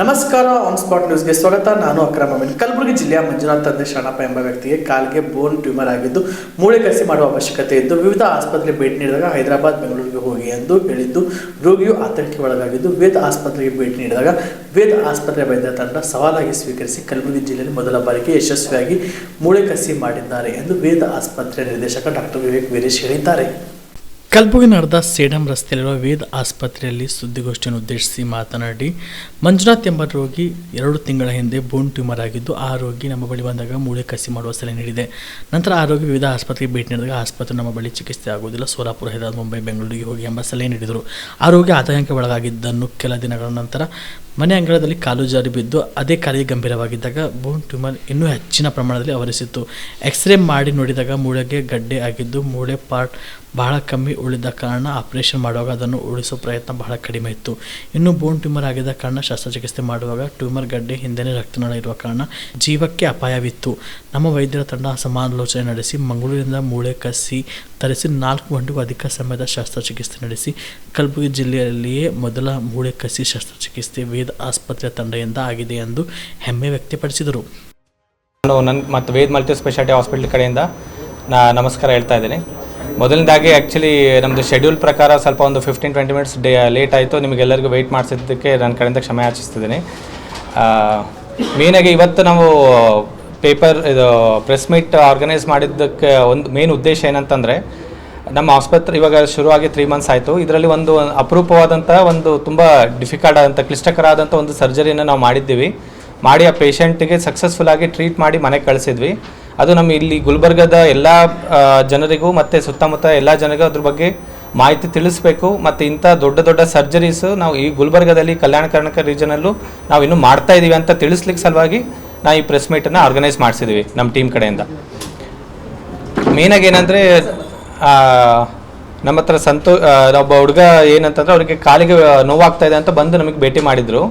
ನಮಸ್ಕಾರ on spot ನ್ಯೂಸ್ಗೆ ಸ್ವಾಗತ. ನಾನು ಅಕ್ರಮ ಅಮೀನ್ ಕಲಬುರಗಿ ಜಿಲ್ಲೆಯ ಮಂಜುನಾಥ್ ತಂದೆ ಶರಣಪ್ಪ ಎಂಬ ವ್ಯಕ್ತಿಗೆ ಕಾಲಿಗೆ ಬೋನ್ ಟ್ಯೂಮರ್ ಆಗಿದ್ದು, ಮೂಳೆ ಕಸಿ ಮಾಡುವ ಅವಶ್ಯಕತೆ ಇದ್ದು, ವಿವಿಧ ಆಸ್ಪತ್ರೆಗೆ ಭೇಟಿ ನೀಡಿದಾಗ ಹೈದರಾಬಾದ್, ಬೆಂಗಳೂರಿಗೆ ಹೋಗಿ ಎಂದು ಹೇಳಿದ್ದು, ರೋಗಿಯು ಆತಂಕಕ್ಕೆ ಒಳಗಾಗಿದ್ದು, ವೇದ ಆಸ್ಪತ್ರೆಗೆ ಭೇಟಿ ನೀಡಿದಾಗ ವೇದ ಆಸ್ಪತ್ರೆ ವೈದ್ಯ ತಂಡ ಸವಾಲಾಗಿ ಸ್ವೀಕರಿಸಿ ಕಲಬುರಗಿ ಜಿಲ್ಲೆಯಲ್ಲಿ ಮೊದಲ ಬಾರಿಗೆ ಯಶಸ್ವಿಯಾಗಿ ಮೂಳೆ ಕಸಿ ಮಾಡಿದ್ದಾರೆ ಎಂದು ವೇದ ಆಸ್ಪತ್ರೆ ನಿರ್ದೇಶಕ ಡಾಕ್ಟರ್ ವಿವೇಕ್ ವೀರೇಶ್ ಹೇಳಿದ್ದಾರೆ. ಕಲಬುರಗಿ ನಡೆದ ಸೇಡಂ ರಸ್ತೆಯಲ್ಲಿರುವ ವೇದ ಆಸ್ಪತ್ರೆಯಲ್ಲಿ ಸುದ್ದಿಗೋಷ್ಠಿಯನ್ನು ಉದ್ದೇಶಿಸಿ ಮಾತನಾಡಿ, ಮಂಜುನಾಥ್ ಎಂಬ ರೋಗಿ ಎರಡು ತಿಂಗಳ ಹಿಂದೆ ಬೋನ್ ಟ್ಯೂಮರ್ ಆಗಿದ್ದು, ಆ ರೋಗಿ ನಮ್ಮ ಬಳಿ ಬಂದಾಗ ಮೂಳೆ ಕಸಿ ಮಾಡುವ ಸಲಹೆ ನೀಡಿದೆ. ನಂತರ ಆ ರೋಗಿ ವಿವಿಧ ಆಸ್ಪತ್ರೆಗೆ ಭೇಟಿ ನೀಡಿದಾಗ ಆಸ್ಪತ್ರೆ ನಮ್ಮ ಬಳಿ ಚಿಕಿತ್ಸೆ ಆಗುವುದಿಲ್ಲ, ಸೋಲಾಪುರ, ಹೈದರಾಬಾದ್, ಮುಂಬೈ, ಬೆಂಗಳೂರಿಗೆ ಹೋಗಿ ಎಂಬ ಸಲಹೆ ನೀಡಿದರು. ಆ ರೋಗಿ ಆತಂಕಕ್ಕೆ ಒಳಗಾಗಿದ್ದನ್ನು ಕೆಲ ದಿನಗಳ ನಂತರ ಮನೆ ಅಂಗಳದಲ್ಲಿ ಕಾಲು ಜಾರಿ ಬಿದ್ದು, ಅದೇ ಕಾಲಿಗೆ ಗಂಭೀರವಾಗಿದ್ದಾಗ ಬೋನ್ ಟ್ಯೂಮರ್ ಇನ್ನೂ ಹೆಚ್ಚಿನ ಪ್ರಮಾಣದಲ್ಲಿ ಆವರಿಸಿತ್ತು. ಎಕ್ಸ್ರೇ ಮಾಡಿ ನೋಡಿದಾಗ ಮೂಳೆಗೆ ಗಡ್ಡೆ ಆಗಿದ್ದು, ಮೂಳೆ ಪಾರ್ಟ್ ಬಹಳ ಕಮ್ಮಿ ಉಳಿದ ಕಾರಣ ಆಪರೇಷನ್ ಮಾಡುವಾಗ ಅದನ್ನು ಉಳಿಸೋ ಪ್ರಯತ್ನ ಬಹಳ ಕಡಿಮೆ ಇತ್ತು. ಇನ್ನು ಬೋನ್ ಟ್ಯೂಮರ್ ಆಗಿದ್ದ ಕಾರಣ ಶಸ್ತ್ರಚಿಕಿತ್ಸೆ ಮಾಡುವಾಗ ಟ್ಯೂಮರ್ ಗಡ್ಡೆ ಹಿಂದೆನೇ ರಕ್ತನಾಳ ಇರುವ ಕಾರಣ ಜೀವಕ್ಕೆ ಅಪಾಯವಿತ್ತು. ನಮ್ಮ ವೈದ್ಯರ ತಂಡ ಸಮಾಲೋಚನೆ ನಡೆಸಿ, ಮಂಗಳೂರಿನಿಂದ ಮೂಳೆ ಕಸಿ ತರಿಸಿ, ನಾಲ್ಕು ಗಂಟೆಗೂ ಅಧಿಕ ಸಮಯದ ಶಸ್ತ್ರಚಿಕಿತ್ಸೆ ನಡೆಸಿ, ಕಲಬುರಗಿ ಜಿಲ್ಲೆಯಲ್ಲಿಯೇ ಮೊದಲ ಮೂಳೆ ಕಸಿ ಶಸ್ತ್ರಚಿಕಿತ್ಸೆ ವೇದ ಆಸ್ಪತ್ರೆ ತಂಡದಿಂದ ಆಗಿದೆ ಎಂದು ಹೆಮ್ಮೆ ವ್ಯಕ್ತಪಡಿಸಿದರು. ನಾನು ನನ್ನ ಮತ್ತು ವೇದ್ ಮಲ್ಟಿ ಸ್ಪೆಷಾಲಿಟಿ ಹಾಸ್ಪಿಟ್ಲ್ ಕಡೆಯಿಂದ ನಾ ನಮಸ್ಕಾರ ಹೇಳ್ತಾ ಇದ್ದೀನಿ. ಮೊದಲನೇದಾಗಿ ಆ್ಯಕ್ಚುಲಿ ನಮ್ಮದು ಶೆಡ್ಯೂಲ್ ಪ್ರಕಾರ ಸ್ವಲ್ಪ ಒಂದು fifteen twenty minutes day late ಆಯಿತು. ನಿಮಗೆಲ್ಲರಿಗೂ ವೆಯ್ಟ್ ಮಾಡಿಸಿದ್ದಕ್ಕೆ ನನ್ನ ಕಡೆಯಿಂದ ಕ್ಷಮೆ ಯಾಚಿಸ್ತಿದ್ದೀನಿ ಮೇಯ್ನಾಗಿ ಇವತ್ತು ನಾವು ಪೇಪರ್ ಇದು ಪ್ರೆಸ್ ಮೀಟ್ ಆರ್ಗನೈಸ್ ಮಾಡಿದ್ದಕ್ಕೆ ಒಂದು ಮೇನ್ ಉದ್ದೇಶ ಏನಂತಂದರೆ, ನಮ್ಮ ಆಸ್ಪತ್ರೆ ಇವಾಗ ಶುರುವಾಗಿ ತ್ರೀ ಮಂತ್ಸ್ ಆಯಿತು. ಇದರಲ್ಲಿ ಒಂದು ಅಪರೂಪವಾದಂಥ ಒಂದು ತುಂಬ ಡಿಫಿಕಲ್ಟ್ ಆದಂಥ ಕ್ಲಿಷ್ಟಕರ ಆದಂಥ ಒಂದು ಸರ್ಜರಿಯನ್ನು ನಾವು ಮಾಡಿದ್ದೀವಿ. ಮಾಡಿ ಆ ಪೇಷಂಟಿಗೆ ಸಕ್ಸಸ್ಫುಲ್ ಆಗಿ ಟ್ರೀಟ್ ಮಾಡಿ ಮನೆಗೆ ಕಳಿಸಿದ್ವಿ. ಅದು ನಮ್ಮ ಇಲ್ಲಿ ಗುಲ್ಬರ್ಗದ ಎಲ್ಲ ಜನರಿಗೂ ಮತ್ತು ಸುತ್ತಮುತ್ತ ಎಲ್ಲ ಜನರಿಗೂ ಅದ್ರ ಬಗ್ಗೆ ಮಾಹಿತಿ ತಿಳಿಸ್ಬೇಕು. ಮತ್ತು ಇಂಥ ದೊಡ್ಡ ದೊಡ್ಡ ಸರ್ಜರೀಸು ನಾವು ಈ ಗುಲ್ಬರ್ಗದಲ್ಲಿ ಕಲ್ಯಾಣ ಕರ್ನಾಟಕ ರೀಜನಲ್ಲೂ ನಾವು ಇನ್ನೂ ಮಾಡ್ತಾ ಇದ್ದೀವಿ ಅಂತ ತಿಳಿಸ್ಲಿಕ್ಕೆ ಸಲುವಾಗಿ ನಾವು ಈ ಪ್ರೆಸ್ ಮೀಟನ್ನು ಆರ್ಗನೈಸ್ ಮಾಡಿಸಿದ್ವಿ ನಮ್ಮ ಟೀಮ್ ಕಡೆಯಿಂದ. ಮೇನಾಗಿ ಏನಂದರೆ ನಮ್ಮ ಹತ್ರ ಸಂತೋ ಒಬ್ಬ ಹುಡುಗ ಏನಂತಂದ್ರೆ ಅವರಿಗೆ ಕಾಲಿಗೆ ನೋವಾಗ್ತಾ ಇದೆ ಅಂತ ಬಂದು ನಮಗೆ ಭೇಟಿ ಮಾಡಿದರು.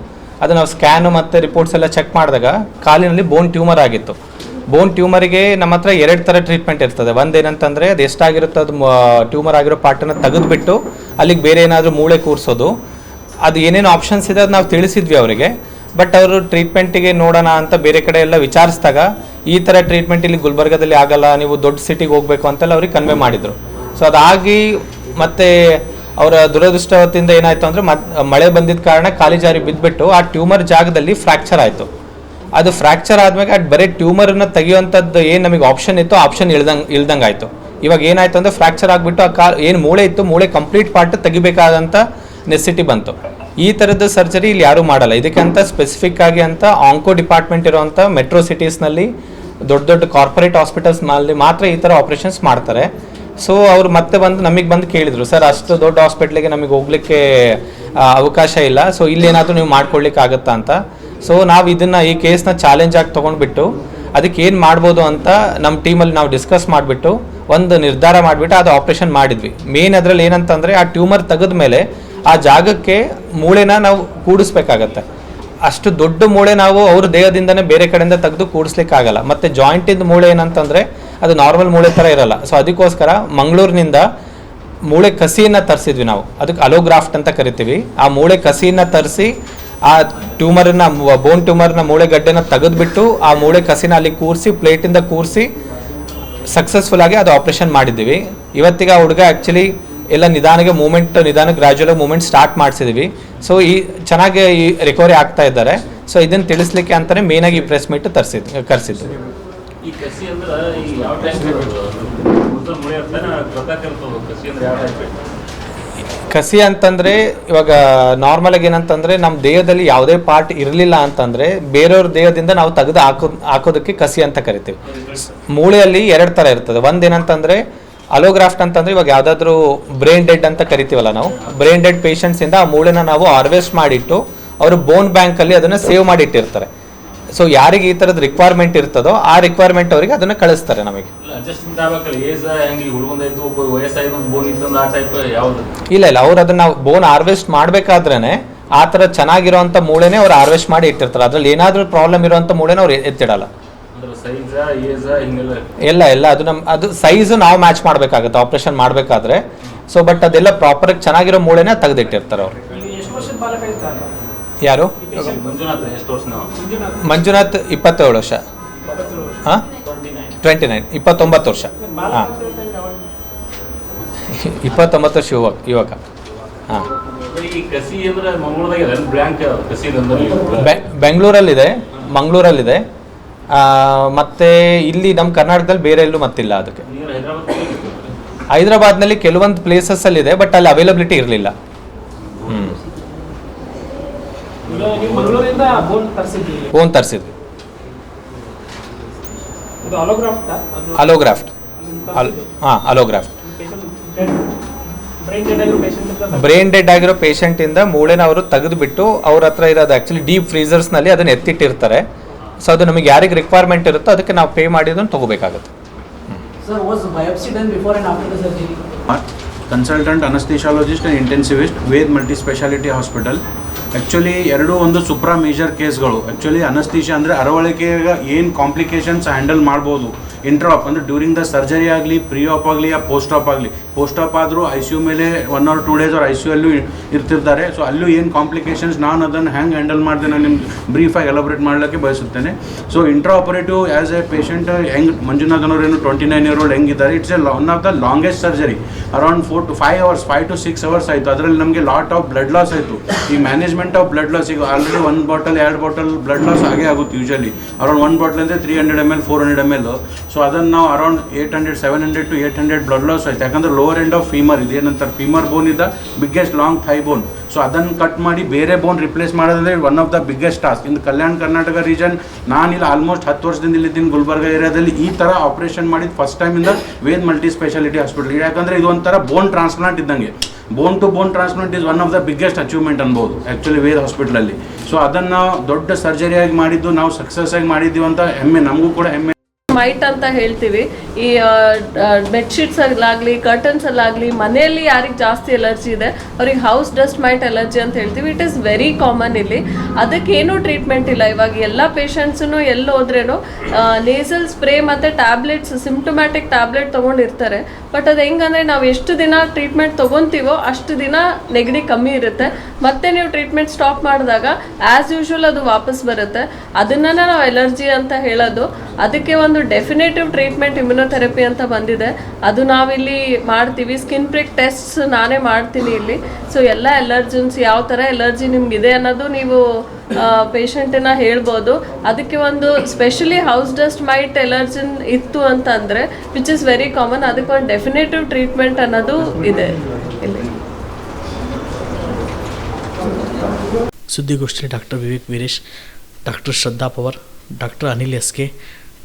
ಅದು ನಾವು ಸ್ಕ್ಯಾನು ಮತ್ತು ರಿಪೋರ್ಟ್ಸ್ ಎಲ್ಲ ಚೆಕ್ ಮಾಡಿದಾಗ ಕಾಲಿನಲ್ಲಿ ಬೋನ್ ಟ್ಯೂಮರ್ ಆಗಿತ್ತು. ಬೋನ್ ಟ್ಯೂಮರಿಗೆ ನಮ್ಮ ಹತ್ರ ಎರಡು ಥರ ಟ್ರೀಟ್ಮೆಂಟ್ ಇರ್ತದೆ. ಒಂದೇನಂತಂದರೆ ಅದು ಎಷ್ಟಾಗಿರುತ್ತೆ ಅದು ಟ್ಯೂಮರ್ ಆಗಿರೋ ಪಾರ್ಟನ್ನು ತೆಗೆದುಬಿಟ್ಟು ಅಲ್ಲಿಗೆ ಬೇರೆ ಏನಾದರೂ ಮೂಳೆ ಕೂರಿಸೋದು. ಅದು ಏನೇನು ಆಪ್ಷನ್ಸ್ ಇದೆ ಅದು ನಾವು ತಿಳಿಸಿದ್ವಿ ಅವರಿಗೆ. ಬಟ್ ಅವರು ಟ್ರೀಟ್ಮೆಂಟಿಗೆ ನೋಡೋಣ ಅಂತ ಬೇರೆ ಕಡೆ ಎಲ್ಲ ವಿಚಾರಿಸಿದಾಗ ಈ ಥರ ಟ್ರೀಟ್ಮೆಂಟ್ ಇಲ್ಲಿ ಗುಲ್ಬರ್ಗದಲ್ಲಿ ಆಗಲ್ಲ, ನೀವು ದೊಡ್ಡ ಸಿಟಿಗೆ ಹೋಗಬೇಕು ಅಂತೆಲ್ಲ ಅವ್ರಿಗೆ ಕನ್ವೆ ಮಾಡಿದರು. ಸೊ ಅದಾಗಿ ಮತ್ತೆ ಅವರ ದುರದೃಷ್ಟವತ್ತಿಂದ ಏನಾಯ್ತು ಅಂದರೆ ಮಳೆ ಬಂದಿದ್ದ ಕಾರಣ ಖಾಲಿ ಜಾರಿ ಬಿದ್ದುಬಿಟ್ಟು ಆ ಟ್ಯೂಮರ್ ಜಾಗದಲ್ಲಿ ಫ್ರ್ಯಾಕ್ಚರ್ ಆಯಿತು. ಅದು ಫ್ರ್ಯಾಕ್ಚರ್ ಆದ್ಮೇಲೆ ಅದು ಬರೀ ಟ್ಯೂಮರ್ನ ತೆಗೆಯುವಂಥದ್ದು ಏನು ನಮಗೆ ಆಪ್ಷನ್ ಇತ್ತು ಆಪ್ಷನ್ ಇಳ್ದಂಗೆ ಇಳ್ದಂಗೆ ಆಯಿತು ಇವಾಗ ಏನಾಯ್ತು ಅಂದರೆ ಫ್ರ್ಯಾಕ್ಚರ್ ಆಗಿಬಿಟ್ಟು ಆ ಕಾ ಏನು ಮೂಳೆ ಇತ್ತು ಮೂಳೆ ಕಂಪ್ಲೀಟ್ ಪಾರ್ಟ್ ತೆಗಿಬೇಕಾದಂಥ ನೆಸಿಟಿ ಬಂತು. ಈ ಥರದ ಸರ್ಜರಿ ಇಲ್ಲಿ ಯಾರೂ ಮಾಡಲ್ಲ. ಇದಕ್ಕೆ ಅಂತ ಸ್ಪೆಸಿಫಿಕ್ ಆಗಿ ಅಂತ ಆಂಕೋ ಡಿಪಾರ್ಟ್ಮೆಂಟ್ ಇರುವಂಥ ಮೆಟ್ರೋ ಸಿಟೀಸ್ನಲ್ಲಿ ದೊಡ್ಡ ದೊಡ್ಡ ಕಾರ್ಪೊರೇಟ್ ಹಾಸ್ಪಿಟಲ್ಸ್ನಲ್ಲಿ ಮಾತ್ರ ಈ ಥರ ಆಪ್ರೇಷನ್ಸ್ ಮಾಡ್ತಾರೆ. ಸೊ ಅವ್ರು ಮತ್ತೆ ಬಂದು ನಮಗೆ ಬಂದು ಕೇಳಿದರು, ಸರ್, ಅಷ್ಟು ದೊಡ್ಡ ಹಾಸ್ಪಿಟ್ಲಿಗೆ ನಮಗೆ ಹೋಗ್ಲಿಕ್ಕೆ ಅವಕಾಶ ಇಲ್ಲ ಸೊ ಇಲ್ಲೇನಾದರೂ ನೀವು ಮಾಡ್ಕೊಳ್ಲಿಕ್ಕೆ ಆಗುತ್ತಾ ಅಂತ. ಸೊ ನಾವು ಇದನ್ನು ಈ ಕೇಸ್ನ ಚಾಲೆಂಜ್ ಆಗಿ ತೊಗೊಂಡ್ಬಿಟ್ಟು, ಅದಕ್ಕೆ ಏನು ಮಾಡ್ಬೋದು ಅಂತ ನಮ್ಮ ಟೀಮಲ್ಲಿ ನಾವು ಡಿಸ್ಕಸ್ ಮಾಡಿಬಿಟ್ಟು, ಒಂದು ನಿರ್ಧಾರ ಮಾಡಿಬಿಟ್ಟು ಅದು ಆಪ್ರೇಷನ್ ಮಾಡಿದ್ವಿ. ಮೇನ್ ಅದರಲ್ಲಿ ಏನಂತಂದರೆ, ಆ ಟ್ಯೂಮರ್ ತೆಗೆದ ಮೇಲೆ ಆ ಜಾಗಕ್ಕೆ ಮೂಳೆನ ನಾವು ಕೂಡಿಸ್ಬೇಕಾಗತ್ತೆ. ಅಷ್ಟು ದೊಡ್ಡ ಮೂಳೆ ನಾವು ಅವ್ರ ದೇಹದಿಂದನೇ ಬೇರೆ ಕಡೆಯಿಂದ ತೆಗೆದು ಕೂಡಿಸ್ಲಿಕ್ಕಾಗಲ್ಲ. ಮತ್ತು ಮತ್ತೆ ಜಾಯಿಂಟಿಂದ ಮೂಳೆ ಏನಂತಂದ್ರೆ ಅದು ನಾರ್ಮಲ್ ಮೂಳೆ ಥರ ಇರಲ್ಲ. ಸೊ ಅದಕ್ಕೋಸ್ಕರ ಮಂಗಳೂರಿನಿಂದ ಮೂಳೆ ಕಸಿಯನ್ನು ತರಿಸಿದ್ವಿ ನಾವು. ಅದಕ್ಕೆ ಅಲೋಗ್ರಾಫ್ಟ್ ಅಂತ ಕರಿತೀವಿ. ಆ ಮೂಳೆ ಕಸಿಯನ್ನು ತರಿಸಿ, ಆ ಟ್ಯೂಮರನ್ನ ಬೋನ್ ಟ್ಯೂಮರ್ನ ಮೂಳೆ ತೆಗೆದುಬಿಟ್ಟು ಆ ಮೂಳೆ ಕಸಿನ ಅಲ್ಲಿ ಕೂರಿಸಿ ಪ್ಲೇಟಿಂದ ಕೂರಿಸಿ ಸಕ್ಸಸ್ಫುಲ್ ಆಗಿ ಅದು ಆಪರೇಷನ್ ಮಾಡಿದ್ದೀವಿ. ಇವತ್ತಿಗೆ ಆ ಹುಡುಗ ಆ್ಯಕ್ಚುಲಿ ಎಲ್ಲ ನಿಧಾನಕ್ಕೆ ಮೂಮೆಂಟ್ ನಿಧಾನ ಗ್ರ್ಯಾಜುಯಲ್ ಮೂಮೆಂಟ್ ಸ್ಟಾರ್ಟ್ ಮಾಡಿಸಿದ್ವಿ. ಸೊ ಈ ಚೆನ್ನಾಗಿ ಈ ರಿಕವರಿ ಆಗ್ತಾ ಇದ್ದಾರೆ. ಸೊ ಇದನ್ನು ತಿಳಿಸ್ಲಿಕ್ಕೆ ಅಂತಲೇ ಮೇಯ್ನಾಗಿ ಈ ಪ್ರೆಸ್ ಮೀಟ್ ತರಿಸಿದ್ದು ಕರೆಸಿದ್ದು. ಈ ಕಸಿ ಅಂದ್ರೆ ಯಾವ ಕಸಿ ಅಂತಂದ್ರೆ ಇವಾಗ ನಾರ್ಮಲಾಗಿ ಏನಂತಂದರೆ ನಮ್ಮ ದೇಹದಲ್ಲಿ ಯಾವುದೇ ಪಾರ್ಟ್ ಇರಲಿಲ್ಲ ಅಂತಂದ್ರೆ ಬೇರೆಯವ್ರ ದೇಹದಿಂದ ನಾವು ತೆಗೆದು ಹಾಕೋ ಹಾಕೋದಕ್ಕೆ ಕಸಿ ಅಂತ ಕರಿತೀವಿ. ಮೂಳೆಯಲ್ಲಿ ಎರಡು ಥರ ಇರ್ತದೆ. ಒಂದ್ ಏನಂತಂದ್ರೆ ಅಲೋಗ್ರಾಫ್ಟ್ ಅಂತಂದ್ರೆ ಇವಾಗ ಯಾವುದಾದ್ರೂ ಬ್ರೈನ್ ಡೆಡ್ ಅಂತ ಕರಿತೀವಲ್ಲ ನಾವು ಬ್ರೈನ್ ಡೆಡ್ ಪೇಷಂಟ್ಸ್ ಇಂದ ಆ ಮೂಳೆನ ನಾವು ಹಾರ್ವೆಸ್ಟ್ ಮಾಡಿಟ್ಟು ಅವರು ಬೋನ್ ಬ್ಯಾಂಕ್ ಅಲ್ಲಿ ಅದನ್ನ ಸೇವ್ ಮಾಡಿ ಇಟ್ಟಿರ್ತಾರೆ ಸೊ ಯಾರಿಗೆ ಈ ತರದ ರಿಕ್ವೈರ್ಮೆಂಟ್ ಇರ್ತದೋ ಆ ರಿಕ್ವೈರ್ಮೆಂಟ್ ಅವರಿಗೆ ಅದನ್ನ ಕಳಿಸ್ತಾರೆ ನಮಗೆ. ಇಲ್ಲ ಇಲ್ಲ ಇಲ್ಲ ಅವ್ರು ಅದನ್ನ ಬೋನ್ ಹಾರ್ವೆಸ್ಟ್ ಮಾಡ್ಬೇಕಾದ್ರೇನೆ ಆ ಥರ ಚೆನ್ನಾಗಿರೋಂಥ ಮೂಳೆನೇ ಅವ್ರು ಹಾರ್ವೆಸ್ಟ್ ಮಾಡಿ ಇಟ್ಟಿರ್ತಾರೆ. ಅದ್ರಲ್ಲಿ ಏನಾದ್ರೂ ಪ್ರಾಬ್ಲಮ್ ಇರುವಂತ ಮೂಳೆನ ಅವ್ರು ಎತ್ತಿಡಲ್ಲ. ಅಂದ್ರೆ ಸೈಜ್ ಏಜ್ ಹಿಂಗೆಲ್ಲ ಎಲ್ಲ ಎಲ್ಲ ಅದು ನಮ್ ಅದು ಸೈಜ್ ನಾವು ಮ್ಯಾಚ್ ಮಾಡ್ಬೇಕಾಗುತ್ತೆ ಆಪರೇಷನ್ ಮಾಡ್ಬೇಕಾದ್ರೆ. ಸೊ ಬಟ್ ಅದೆಲ್ಲ ಪ್ರಾಪರ್ ಚೆನ್ನಾಗಿರೋ ಮೂಳೆನೇ ತೆಗೆದಿಟ್ಟಿರ್ತಾರೆ ಅವ್ರು. ಯಾರು? ಮಂಜುನಾಥ್ ಇಪ್ಪತ್ತೇಳು ವರ್ಷ. ಹಾಂ? ಟ್ವೆಂಟಿ ನೈನ್ ಇಪ್ಪತ್ತೊಂಬತ್ತು ವರ್ಷ. ಹಾಂ. ಇಪ್ಪತ್ತೊಂಬತ್ತು ವರ್ಷ ಯುವಕ ಯುವಕ. ಹಾಂ. ಬೆಂಗಳೂರಲ್ಲಿದೆ ಮಂಗಳೂರಲ್ಲಿದೆ. ಮತ್ತೆ ಇಲ್ಲಿ ನಮ್ಮ ಕರ್ನಾಟಕದಲ್ಲಿ ಬೇರೆ ಎಲ್ಲೂ ಮತ್ತಿಲ್ಲ ಅದಕ್ಕೆ. ಹೈದ್ರಾಬಾದ್ನಲ್ಲಿ ಹೈದರಾಬಾದ್ ಹೈದರಾಬಾದ್ನಲ್ಲಿ ಕೆಲವೊಂದು ಇದೆ ಬಟ್ ಅಲ್ಲಿ ಅವೈಲಬಿಲಿಟಿ ಇರಲಿಲ್ಲ. ಹ್ಞೂ ಈಗ ನೀವು ಮಂಗಳೂರಿಂದ ಬೋನ್ ತರಿಸಿದ್ರಿ ಫೋನ್ ತರಿಸಿದ್ವಿ. ಇದು ಅಲೋಗ್ರಾಫ್ಟ್ ಅಲೋಗ್ರಾಫ್ಟ್ ಅಲ್ ಹಾಂ ಅಲೋಗ್ರಾಫ್ಟ್ ಬ್ರೈನ್ ಡೆಡ್ ಆಗಿರೋ ಪೇಷಂಟ್ ಬ್ರೈನ್ ಡೆಡ್ ಆಗಿರೋ ಪೇಷಂಟಿಂದ ಮೂಳೆನ ಅವರು ತೆಗೆದುಬಿಟ್ಟು ಅವ್ರ ಹತ್ರ ಇರೋದು ಆ್ಯಕ್ಚುಲಿ ಡೀಪ್ ಫ್ರೀಸರ್ಸ್ನಲ್ಲಿ ಅದನ್ನು ಎತ್ತಿಟ್ಟಿರ್ತಾರೆ. ಸೊ ಅದು ನಮಗೆ ಯಾರಿಗೆ ರಿಕ್ವೈರ್ಮೆಂಟ್ ಇರುತ್ತೋ ಅದಕ್ಕೆ ನಾವು ಪೇ ಮಾಡಿ ಅದನ್ನು ತೊಗೋಬೇಕಾಗುತ್ತೆ consultant anaesthesiologist and intensivist Ved multi speciality hospital actually ಎರಡೂ ಒಂದು ಸುಪ್ರಾ ಮೇಜರ್ ಕೇಸ್ಗಳು ಆ್ಯಕ್ಚುಲಿ ಅನಸ್ತೀಶ ಅಂದರೆ ಅರವಳಿಕೆಗೆ ಏನು ಕಾಂಪ್ಲಿಕೇಶನ್ಸ್ ಹ್ಯಾಂಡಲ್ ಮಾಡ್ಬೋದು. ಇಂಟ್ರಾಪ್ ಅಂದರೆ ಡ್ಯೂರಿಂಗ್ ದ ಸರ್ಜರಿ ಆಗಲಿ ಪ್ರೀ ಆಪ್ ಆಗಲಿ, ಆ ಪೋಸ್ಟ್ ಆಪ್ ಆಗಲಿ. ಪೋಸ್ಟ್ ಆಪ್ ಆದರೂ ಐ ಸಿ ಯು ಮೇಲೆ ಒನ್ ಆರ್ ಟೂ ಡೇಸ್ ಅವ್ರು ಐ ಸಿ ಯು ಅಲ್ಲೂ ಇರ್ತಿರ್ತಾರೆ. ಸೊ ಅಲ್ಲೂ ಏನು ಕಾಂಪ್ಲಿಕೇಶನ್ಸ್ ನಾನು ಅದನ್ನು ಹ್ಯಾಂಗ್ ಹ್ಯಾಂಡಲ್ ಮಾಡಿದೆ ನಾನು ನಿಮ್ಗೆ ಬ್ರೀಫಾಗಿ ಎಲಬ್ರೇಟ್ ಮಾಡಲಿಕ್ಕೆ ಬಯಸುತ್ತೇನೆ. So intra operative as a patient ಹೆಂಗ್ ಮಂಜುನಾಥನವ್ರು ಏನು twenty nine year old ಹೆಂಗಿದ್ದಾರೆ it's a one of the longest surgery around four to five hours five to six hours ಆಯಿತು. ಅದರಲ್ಲಿ ನಮಗೆ ಲಾಟ್ ಆಫ್ ಬ್ಲಡ್ ಲಾಸ್ ಆಯಿತು. ಈ ಮ್ಯಾನೇಜ್ಮೆಂಟ್ ಆಫ್ ಬ್ಲಡ್ ಲಾಸ್ ಈಗ already ಒಂದು ಬಾಟಲ್ ಎರಡು ಬಾಟಲ್ ಬ್ಲಡ್ ಲಾಸ್ ಆಗೇ ಆಗುತ್ತೆ ಯೂಶಲಿ ಅರೌಂಡ್ ಒನ್ ಬಾಟಲ್ ಅಂದರೆ three hundred M four four ML M L so ಅದನ್ನು ನಾವು around eight hundred seven hundred to eight hundred blood loss ಆಯ್ತು. ಯಾಕಂದ್ರೆ ಲೋವರ್ ಎಂಡ್ ಆಫ್ ಫೀಮರ್ ಇದೆ. ಏನಂತಾರೆ? ಫೀಮರ್ ಬೋನ್ ಇದ್ದ biggest long thigh bone so ಅದನ್ನು cut ಮಾಡಿ ಬೇರೆ ಬೋನ್ ರಿಪ್ಲೇಸ್ ಮಾಡೋದಂದ್ರೆ one of the biggest task in Kalyana Karnataka region ನಾನಿಲ್ಲ ಆಲ್ಮೋಸ್ಟ್ ಹತ್ತು ವರ್ಷದಿಂದ ಇಲ್ಲಿದ್ದೀನಿ ಗುಲ್ಬರ್ಗ ಏರಿಯಾದಲ್ಲಿ. ಈ ಥರ ಆಪರೇಷನ್ ಮಾಡಿದ ಫಸ್ಟ್ ಟೈಮಿಂದ ವೇದ್ ಮಲ್ಟಿ ಸ್ಪೆಷಾಲಿಟಿ ಹಾಸ್ಪಿಟಲ್ ಯಾಕಂದರೆ ಇದು ಒಂಥರ ಬೋನ್ ಟ್ರಾನ್ಸ್ಪ್ಲಾಂಟ್ ಇದ್ದಂಗೆ. Bone to bone transplant is one of the biggest achievement ಅನ್ಬೋದು ಆ್ಯಕ್ಚುಲಿ ವೇದ್ ಹಾಸ್ಪಿಟಲಲ್ಲಿ ಸೊ ಅದನ್ನು ದೊಡ್ಡ ಸರ್ಜರಿಯಾಗಿ ಮಾಡಿದ್ದು, ನಾವು ಸಕ್ಸಸ್ ಆಗಿ ಮಾಡಿದ್ದೀವಿ ಅಂತ, ಹೆಮ್ಮೆ. ನಮಗೂ ಕೂಡ ಹೆಮ್ಮೆ. ಮೈಟ್ ಅಂತ ಹೇಳ್ತೀವಿ. ಈ ಬೆಡ್ಶೀಟ್ಸ್ ಅಲ್ಲಾಗಲಿ ಕರ್ಟನ್ಸ್ ಅಲ್ಲಾಗ್ಲಿ, ಮನೆಯಲ್ಲಿ ಯಾರಿಗೆ ಜಾಸ್ತಿ ಎಲರ್ಜಿ ಇದೆ, ಅವ್ರಿಗೆ ಹೌಸ್ ಡಸ್ಟ್ ಮೈಟ್ ಎಲರ್ಜಿ ಅಂತ ಹೇಳ್ತೀವಿ. ಇಟ್ ಇಸ್ ವೆರಿ ಕಾಮನ್ ಇಲ್ಲಿ. ಅದಕ್ಕೇನು ಟ್ರೀಟ್ಮೆಂಟ್ ಇಲ್ಲ. ಇವಾಗ ಎಲ್ಲ ಪೇಷಂಟ್ಸನ್ನು ಎಲ್ಲಿ ಹೋದ್ರೇನು ನೇಸಲ್ ಸ್ಪ್ರೇ ಮತ್ತು ಟ್ಯಾಬ್ಲೆಟ್ಸ್ ಸಿಂಪ್ಟಮ್ಯಾಟಿಕ್ ಟ್ಯಾಬ್ಲೆಟ್ ತೊಗೊಂಡಿರ್ತಾರೆ. ಬಟ್ ಅದು ಹೆಂಗಂದ್ರೆ ನಾವು ಎಷ್ಟು ದಿನ ಟ್ರೀಟ್ಮೆಂಟ್ ತೊಗೊತೀವೋ ಅಷ್ಟು ದಿನ ನೆಗಡಿ ಕಮ್ಮಿ ಇರುತ್ತೆ. ಮತ್ತೆ ನೀವು ಟ್ರೀಟ್ಮೆಂಟ್ ಸ್ಟಾಪ್ ಮಾಡಿದಾಗ ಆ್ಯಸ್ ಯೂಶುವಲ್ ಅದು ವಾಪಸ್ ಬರುತ್ತೆ. ಅದನ್ನ ನಾವು ಎಲರ್ಜಿ ಅಂತ ಹೇಳೋದು. ಅದಕ್ಕೆ ಒಂದು ಡೆಫಿನೇಟಿವ್ ಟ್ರೀಟ್ಮೆಂಟ್ ಇಮ್ಯುನೊಥೆರಪಿ ಅಂತ ಬಂದಿದೆ. ಅದು ನಾವಿಲ್ಲಿ ಮಾಡ್ತೀವಿ. ಸ್ಕಿನ್ ಪ್ರಿಕ್ ಟೆಸ್ಟ್ಸ್ ನಾನೇ ಮಾಡ್ತೀನಿ ಇಲ್ಲಿ. ಸೊ ಎಲ್ಲ ಎಲರ್ಜನ್ಸ್ ಯಾವ ಥರ ಎಲರ್ಜಿ ನಿಮಗಿದೆ ಅನ್ನೋದು ನೀವು ಪೇಷಂಟನ್ನ ಹೇಳ್ಬೋದು. ಅದಕ್ಕೆ ಒಂದು specially house dust mite allergen ಇತ್ತು ಅಂತಂದರೆ ವಿಚ್ ಇಸ್ ವೆರಿ ಕಾಮನ್ ಅದಕ್ಕೆ ಒಂದು ಡೆಫಿನೇಟಿವ್ ಟ್ರೀಟ್ಮೆಂಟ್ ಅನ್ನೋದು ಇದೆ. ಇಲ್ಲಿ. ಸುದ್ದಿಗೋಷ್ಠಿ doctor Vivek Veeresh, doctor Shraddha Pawar, doctor Anil S K